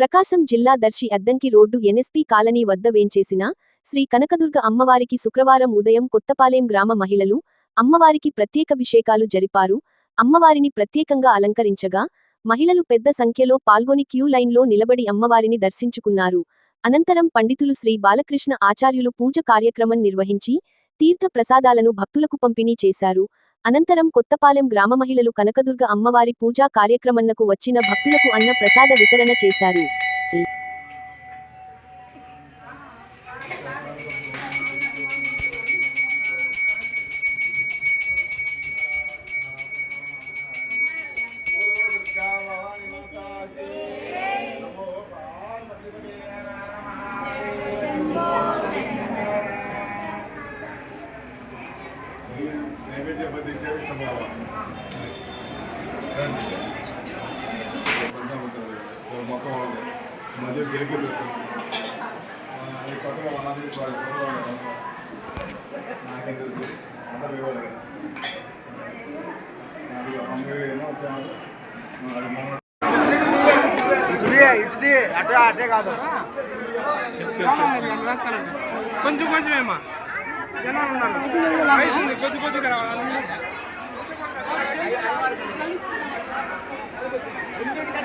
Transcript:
ప్రకాశం జిల్లా Darsi Addanki road NSP colony వద్ద వేంచేసిన శ్రీ కనకదుర్గ అమ్మవారికి శుక్రవారం ఉదయం కొత్తపాలెం గ్రామ మహిళలు అమ్మవారికి ప్రత్యేకభిషేకాలు జరిపారు. అమ్మవారిని ప్రత్యేకంగా అలంకరించగా మహిళలు పెద్ద సంఖ్యలో పాల్గొని క్యూ లైన్లో నిలబడి అమ్మవారిని దర్శించుకున్నారు. అనంతరం పండితులు శ్రీ బాలకృష్ణ ఆచార్యులు పూజ కార్యక్రమం నిర్వహించి తీర్థ ప్రసాదాలను భక్తులకు పంపిణీ చేశారు. అనంతరం కొత్తపాలెం గ్రామ మహిళలు కనకదుర్గ అమ్మవారి పూజా కార్యక్రమన్నకు వచ్చిన భక్తులకు అన్న ప్రసాద వితరణ చేశారు. నైవేద్య బాబా పంచామృతం మొత్తం వాళ్ళది మధ్య గెలికి ఈ కొత్తగా వనాది నాకే తెలుసు. అందరూ ఇవ్వాలి కదా. అమ్మ ఏమో ఇటుది అటే అటే కాదు. కొంచెం కొంచెమేమా జనాలు ఉన్నారు. కొద్ది కొద్దిగా రావాలి.